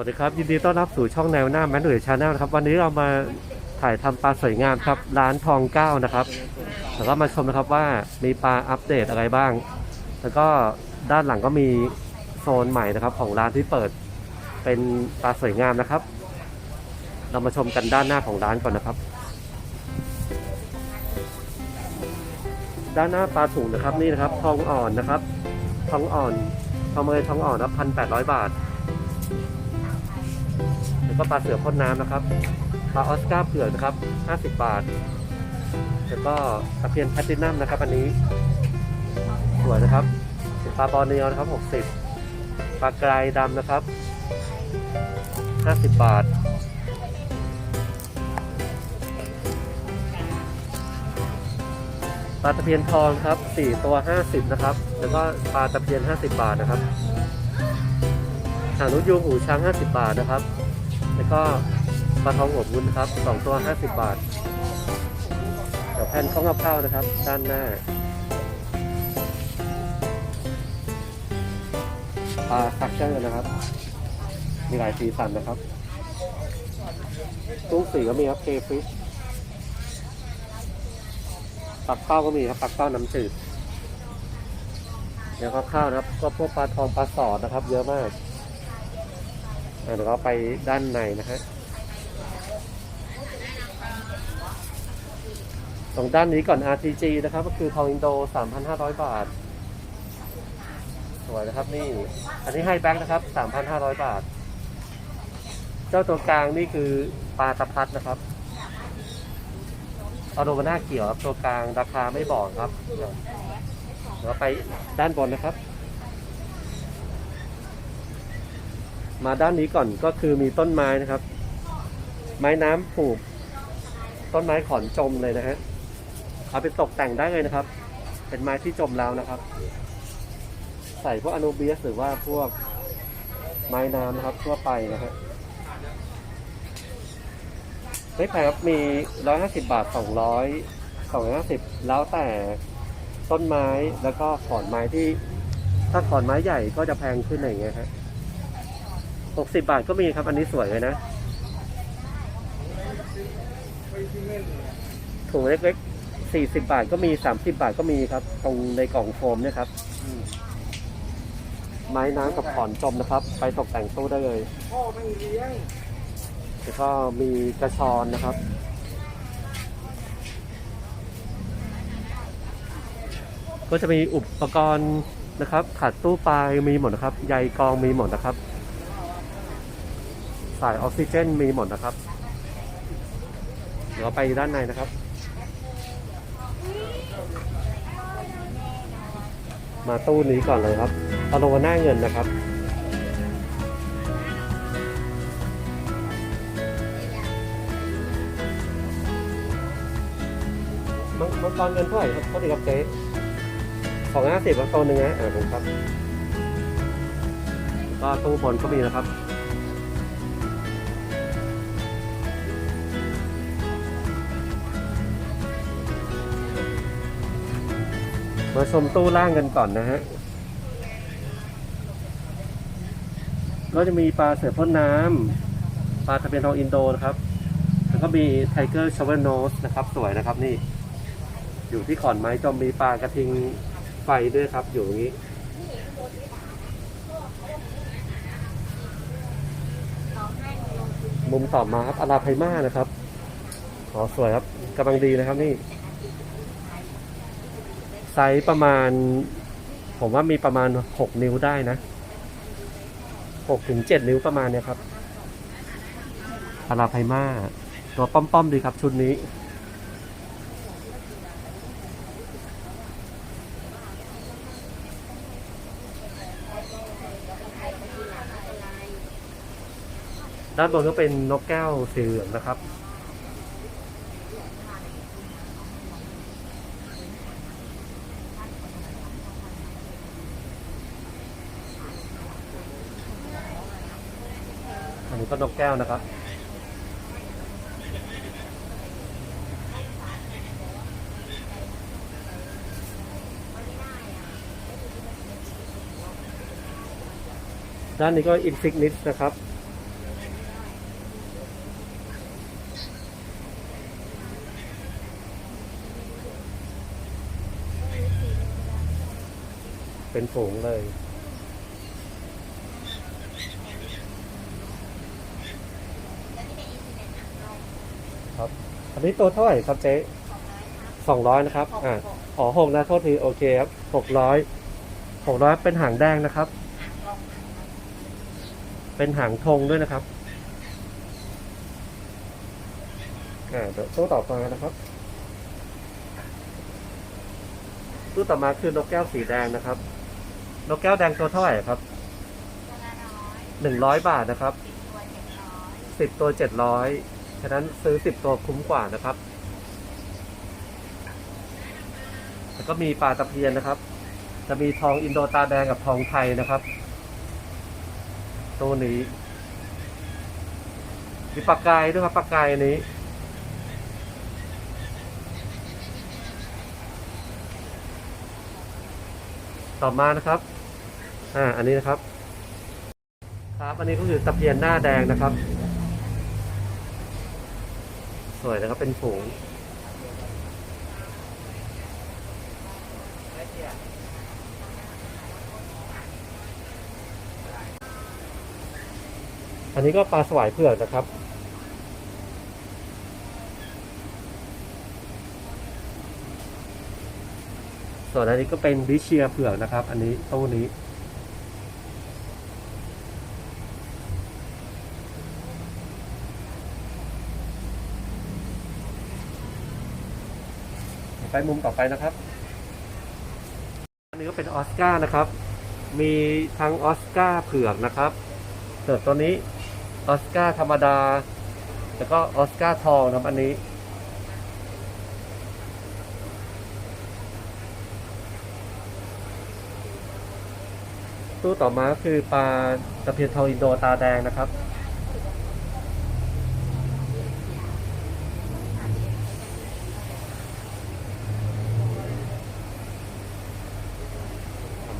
วัสดีครับยินดีต้อนรับสู่ช่องแนวหน้าแมนหรือชาแนลนะครับ วันนี้เรามาถ่ายทำปลาสวยงามครับ ร้านทองเก้านะครับแล้วก็มาชมนะครับว่ามีปลาอัปเดตอะไรบ้าง แล้วก็ด้านหลังก็มีโซนใหม่นะครับ ของร้านที่เปิดเป็นปลาสวยงามนะครับ เรามาชมกันด้านหน้าของร้านก่อนนะครับ ด้านหน้าปลาถุงนะครับนี่นะครับ ทองอ่อนนะครับ ทองอ่อนทองเมยทองอ่อนนะพันแปดร้อยบาท ก็ปลาเสือพ่นน้ำนะครับ ปลาออสการ์เผือกนะครับ 50 บาท แล้วก็ตะเพียนแพลตตินัมนะครับ อันนี้ สวยนะครับ ปลาบอลเนียนะครับ 60 ปลากรายดำนะครับ 50 บาท ปลาตะเพียนทองครับ 4 ตัว 50 นะครับ แล้วก็ปลาตะเพียน 50 บาทนะครับหางนกยูงหูช้าง 50 บาทนะครับ แล้วก็ปลาทองอบวุ้นครับ2ตัว50บาทเดี๋ยวแผ่นข้าวกับข้าวนะครับ ด้านหน้าปลาคักเจอร์นะครับ มีหลายสีสันนะครับตุ้งสีก็มีครับเคฟิชปักเป้าก็มีครับปักเป้าน้ำจืดเดี๋ยวข้าวนะครับ ก็พวกปลาทองปลาสอดนะครับ เยอะมาก เดี๋ยวเราไปด้านในนะฮะ ตรงด้านนี้ก่อน RTG นะครับ ก็คือทองอินโด 3,500 บาท สวยนะครับนี่ อันนี้ให้แบงค์นะครับ 3,500 บาท เจ้าตัวกลางนี่คือปลาตะพัดนะครับอโดมาน้าเกี่ยวครับตัวกลางราคาไม่บอกครับ เดี๋ยวไปด้านบนนะครับ มาด้านนี้ก่อนก็คือมีต้นไม้นะครับ ไม้น้ำปลูก ต้นไม้ขอนจมเลยนะฮะเอาไปตกแต่งได้เลยนะครับ เป็นไม้ที่จมแล้วนะครับ ใส่พวกอนูเบียสหรือว่าพวกไม้น้ำนะครับทั่วไปนะฮะไม่แพงครับมีร้อยห้าสิบาทสองร้อยสองร้อยห้าสิบแล้วแต่ต้นไม้แล้วก็ขอนไม้ที่ ถ้าขอนไม้ใหญ่ก็จะแพงขึ้นอย่างเงี้ยฮะ หกสิบาทก็มีครับ อันนี้สวยเลยนะ ถุงเล็กๆสี่สิบาทก็มีสามสิบาทก็มีครับ ตรงในกล่องโฟมเนี่ยครับ ไม้น้ำกับขอนจมนะครับ ไปตกแต่งตู้ได้เลยแล้วก็มีกระชอนนะครับก็จะมีอุปกรณ์นะครับ ขัดตู้ปลายมีหมดนะครับ ใยกองมีหมดนะครับ สายออกซิเจนมีหมดนะครับ เดี๋ยวเราไปด้านในนะครับ มาตู้นี้ก่อนเลยครับเอาลงมาหน้าเงินนะครับมังมังกรเงินเท่าไหร่ครับเท่าไหร่ครับเจ๊สองห้าสิบตัวหนึ่งนะอ่าผมครับ ก็ตู้บนก็มีนะครับ มาชมตู้ล่างกันก่อนนะฮะ ก็จะมีปลาเสือพ่นน้ำ ปลาทะเบียนทองอินโดนะครับ แล้วก็มีไทเกอร์ชาวเวอร์โนสนะครับ สวยนะครับนี่ อยู่ที่ขอนไม้จอมมีปลากระทิงไฟด้วยครับ อยู่อย่างนี้มุมต่อมาครับอาราไพมานะครับอ๋อสวยครับกำลังดีนะครับนี่ ซส์ประมาณ ผมว่ามีประมาณหกนิ้วได้นะหกถึงเจ็ดนิ้วประมาณเนี้ยครับอาราไพมาตัวป้อมๆดีครับชุดนี้ ด้านบนก็เป็นนกแก้วสีเหลืองนะครับ กระนกแก้วนะครับด้านนี้ก็อินฟิกนิสนะครับ เป็นฝูงเลย อันนี้ตัวเท่าไหร่ครับเจ๊สองร้อยนะครับ อ่าอ๋อหกนะโทษทีโอเคครับหกร้อยหกร้อยเป็นหางแดงนะครับ เป็นหางธงด้วยนะครับ อ่าเดี๋ยวตู้ต่อมานะครับตู้ต่อมาคือนกแก้วสีแดงนะครับ นกแก้วแดงตัวเท่าไหร่ครับหนึ่งร้อยบาทนะครับสิบตัวเจ็ดร้อย ฉะนั้นซื้อสิบตัวคุ้มกว่านะครับ แล้วก็มีปลาตะเพียนนะครับ จะมีทองอินโดตาแดงกับทองไทยนะครับ ตัวนี้ มีปลากายด้วยครับปลากายอันนี้ต่อมานะครับ อ่า อันนี้นะครับ ครับ อันนี้ก็คือตะเพียนหน้าแดงนะครับ สวยนะครับเป็นฝูงอันนี้ก็ปลาสวายเผือกนะครับ ส่วนอันนี้ก็เป็นวิเชียเผือกนะครับ อันนี้ตู้นี้ ไปมุมต่อไปนะครับอันนี้ก็เป็นออสการ์นะครับ มีทั้งออสการ์เผือกนะครับส่วนตัวนี้ออสการ์ธรรมดา แล้วก็ออสการ์ทองนะครับอันนี้ตู้ต่อมาก็คือปลาตะเพียนทองอินโดตาแดงนะครับ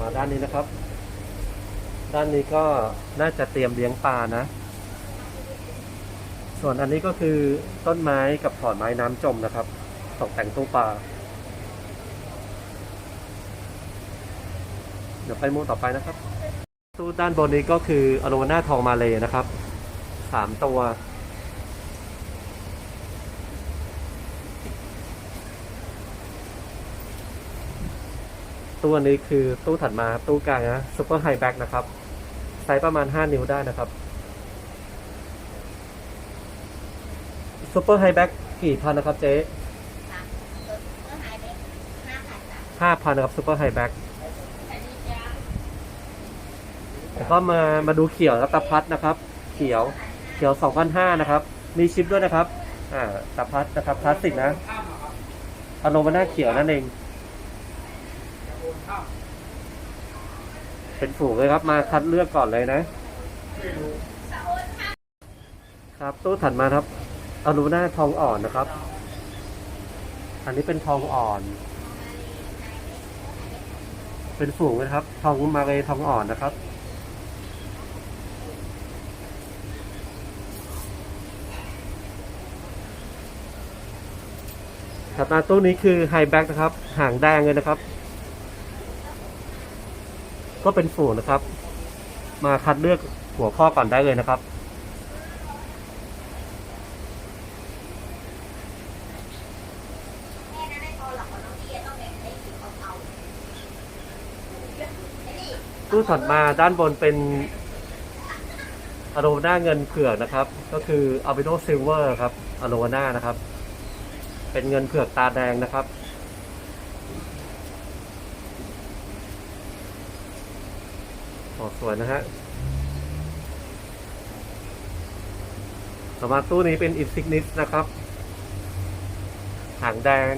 มาด้านนี้นะครับ ด้านนี้ก็น่าจะเตรียมเลี้ยงปลานะ ส่วนอันนี้ก็คือต้นไม้กับถอนไม้น้ำจมนะครับ ตกแต่งตู้ปลา เดี๋ยวไปมุมต่อไปนะครับ ตู้ด้านบนนี้ก็คืออโลวาน่าทองมาเลยนะครับสามตัว ตู้อันนี้คือตู้ถัดมาตู้กลางนะซูเปอร์ไฮแบ็กนะครับไซส์ประมาณ 5 นิ้วได้นะครับซูเปอร์ไฮแบ็กกี่พันนะครับเจ๊ห้าพันนะครับซูเปอร์ไฮแบ็กแล้วก็มามาดูเขียวแล้วตะพัดนะครับ เขียวเขียวสองพันห้านะครับ มีชิปด้วยนะครับ อ่าตะพัดนะครับพลาสติกนะอารมณ์มันหน้าเขียวนั่นเอง เป็นฝูงเลยครับมาคัดเลือกก่อนเลยนะ ครับตู้ถัดมาครับอลูน่าทองอ่อนนะครับ อันนี้เป็นทองอ่อน เป็นฝูงนะครับ ทองมาเลยทองอ่อนนะครับถัดมาตู้นี้คือไฮแบ็กนะครับหางแดงเลยนะครับ ก็เป็นฝูงนะครับ มาคัดเลือกหัวข้อก่อนได้เลยนะครับ ตู้ถัดมาด้านบนเป็นอโรวาน่าเงินเผือกนะครับ ก็คืออัลบิโนซิลเวอร์ครับอโรวาน่านะครับ เป็นเงินเผือกตาแดงนะครับ ออก สวยนะฮะต่อมาตู้นี้เป็นอินซิกนิสนะครับหางแดง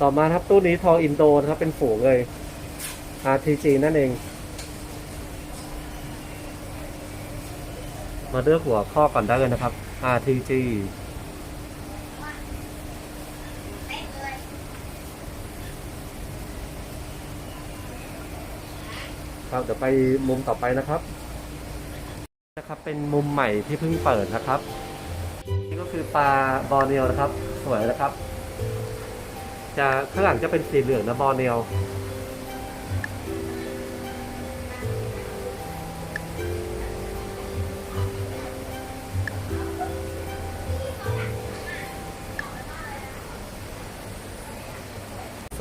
ต่อมาครับตู้นี้ทองอินโดนะครับ เป็นฝูงเลย RTG นั่นเอง มาเลือกหัวข้อก่อนได้เลยนะครับ RTG ครับเดี๋ยวไปมุมต่อไปนะครับนะครับ เป็นมุมใหม่ที่เพิ่งเปิดนะครับ นี่ก็คือปลาบอร์เนียวนะครับ สวยนะครับ จะข้างหลังจะเป็นสีเหลืองนะบอร์เนียว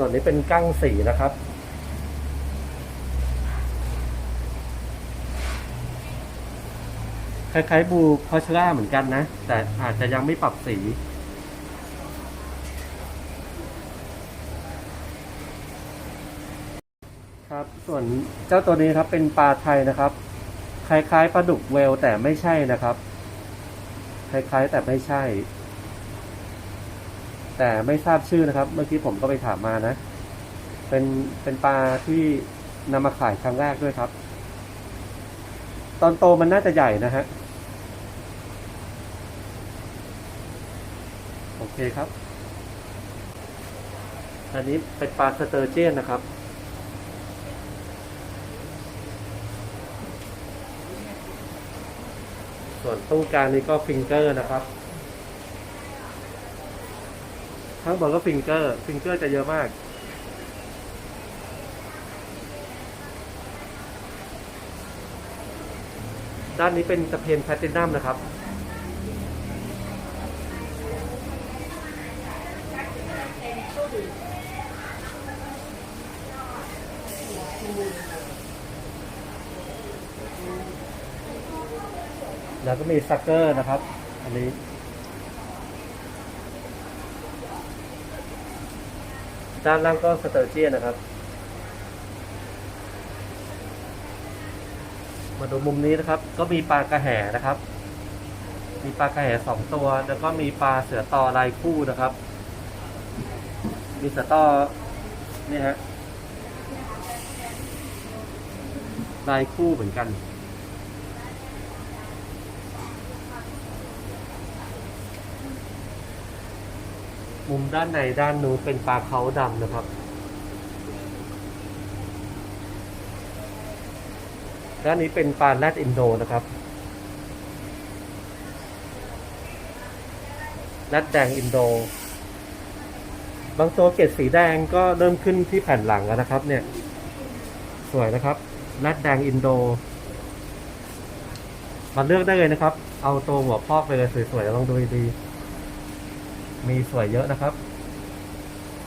ส่วนนี้เป็นกั้งสีนะครับ คล้ายๆบูพอชล่าเหมือนกันนะ แต่อาจจะยังไม่ปรับสีครับส่วนเจ้าตัวนี้ครับเป็นปลาไทยนะครับ คล้ายๆปลาดุกเวลแต่ไม่ใช่นะครับ คล้ายๆแต่ไม่ใช่ แต่ไม่ทราบชื่อนะครับ เมื่อกี้ผมก็ไปถามมานะ เป็นเป็นปลาที่นำมาขายครั้งแรกด้วยครับ ตอนโตมันน่าจะใหญ่นะฮะ โอเคครับ อันนี้เป็นปลาสเตอร์เจียนนะครับส่วนตู้กลางนี้ก็ฟิงเกอร์นะครับ ข้างบนก็ฟิงเกอร์ ฟิงเกอร์จะเยอะมาก ด้านนี้เป็นตะเพียนแพลตินัมนะครับ แล้วก็มีซักเกอร์นะครับ อันนี้ ด้านล่างก็สเตอร์เจียนนะครับ มาดูมุมนี้นะครับ ก็มีปลากระแหนะครับ มีปลากระแหสองตัว แล้วก็มีปลาเสือตอลายคู่นะครับ มีเสือตอนี่ฮะลายคู่เหมือนกัน มุมด้านในด้านนู้นเป็นปลาเขาดำนะครับ ด้านนี้เป็นปลาแรดอินโดนะครับแรดแดงอินโด บางตัวเกล็ดสีแดงก็เริ่มขึ้นที่แผ่นหลังแล้วนะครับ เนี่ย สวยนะครับแรดแดงอินโดมาเลือกได้เลยนะครับ เอาตัวหัวพอกไปเลยสวยๆลองดูดีๆ มีสวยเยอะนะครับ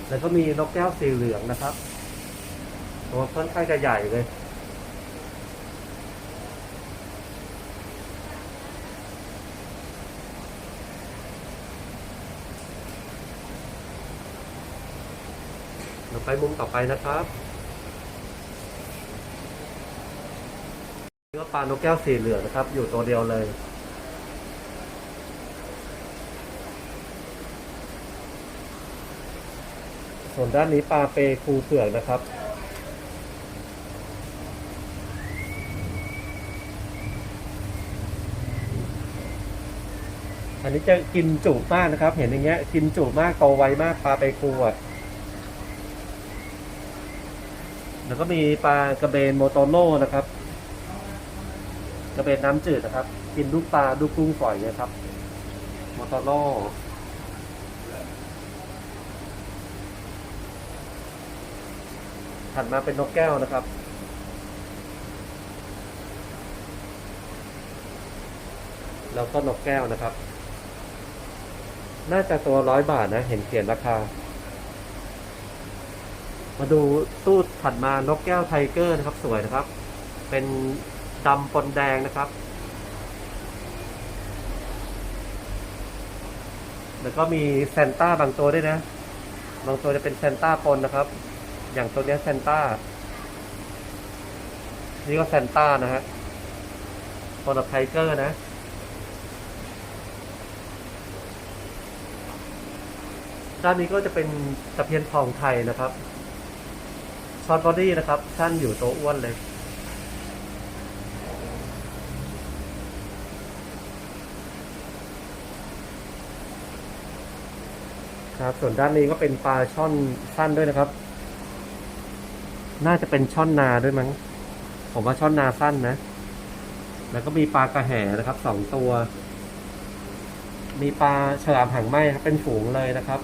แล้วก็มีนกแก้วสีเหลืองนะครับ ตัวค่อนข้างจะใหญ่เลยเราไปมุมต่อไปนะครับนี่ก็ปลานกแก้วสีเหลืองนะครับ อยู่ตัวเดียวเลย ส่วนด้านนี้ปลาเปคูเผือกนะครับ อันนี้จะกินจุมากนะครับ เห็นอย่างเงี้ย กินจุมากโตไวมากปลาเปคูอะแล้วก็มีปลากระเบนโมโตโร่นะครับ กระเบนน้ำจืดนะครับ กินลูกปลาลูกกุ้งฝอยนะครับ โมโตโร่ ถัดมาเป็นนกแก้วนะครับ แล้วก็นกแก้วนะครับ น่าจะตัวร้อยบาทนะ เห็นเขียนราคา มาดูตู้ถัดมานกแก้วไทเกอร์นะครับ สวยนะครับ เป็นดำปนแดงนะครับ แล้วก็มีแซนต้าบางตัวด้วยนะ บางตัวจะเป็นแซนต้าปนนะครับ อย่างตัวเนี้ยแซนต้า นี่ก็แซนต้านะฮะปนกับไทเกอร์นะ ด้านนี้ก็จะเป็นตะเพียนทองไทยนะครับช็อตบอดี้นะครับ สั้นอยู่ตัวอ้วนเลยครับส่วนด้านนี้ก็เป็นปลาช่อนสั้นด้วยนะครับ น่าจะเป็นช่อนนาด้วยมั้ง ผมว่าช่อนนาสั้นนะ แล้วก็มีปลากระแหนะครับสองตัว มีปลาฉลามหางไหมครับเป็นฝูงเลยนะครับ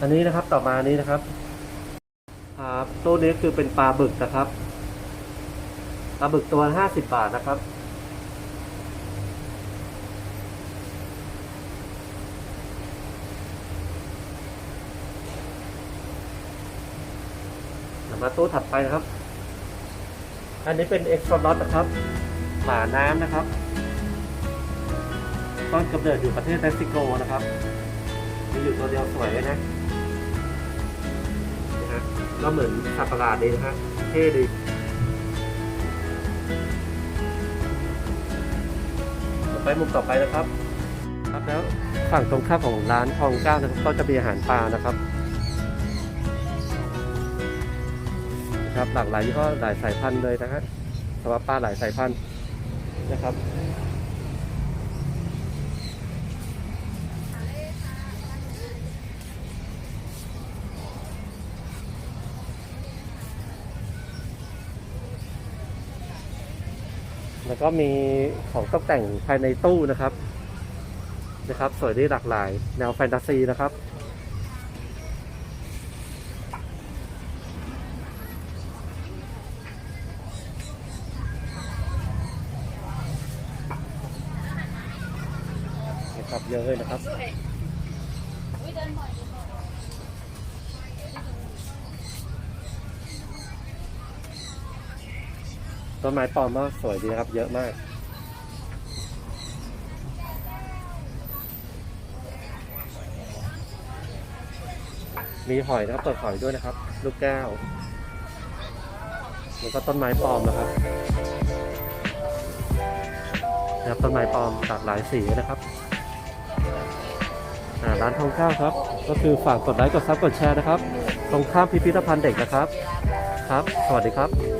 อันนี้นะครับต่อมานี้นะครับครับตู้นี้คือเป็นปลาบึกนะครับ ปลาบึกตัวห้าสิบบาทนะครับ มาตู้ถัดไปนะครับ อันนี้เป็นเอ็กซ์ตร้านะครับหมาน้ำนะครับ ต้นกำเนิดอยู่ประเทศเม็กซิโกนะครับ มีอยู่ตัวเดียวสวยเลยนะนะฮะก็เหมือนสัตว์ประหลาดดีนะฮะเท่ดีต่อไปมุมต่อไปนะครับ ครับแล้วฝั่งตรงข้ามของร้านทองเก้านะครับ ก็จะมีอาหารปลานะครับ นะครับ หลากหลายยี่ห้อหลายสายพันธุ์เลยนะฮะสำหรับปลาหลายสายพันธุ์นะครับแล้วก็มีของตกแต่งภายในตู้นะครับนะครับ สวยได้หลากหลาย แนวแฟนตาซีนะครับ นะครับ เยอะเลยนะครับ ต้นไม้ปอมก็สวยดีนะครับ เยอะมาก มีหอยนะครับเปิดหอยด้วยนะครับ ลูกแก้ว แล้วก็ต้นไม้ปอมนะครับนะครับต้นไม้ปลอมหลากหลายสีนะครับ อ่าร้านทองข้าวครับ ก็คือฝากกดไลค์กดซับกดแชร์นะครับ ตรงข้ามพิพิธภัณฑ์เด็กนะครับ ครับ สวัสดีครับ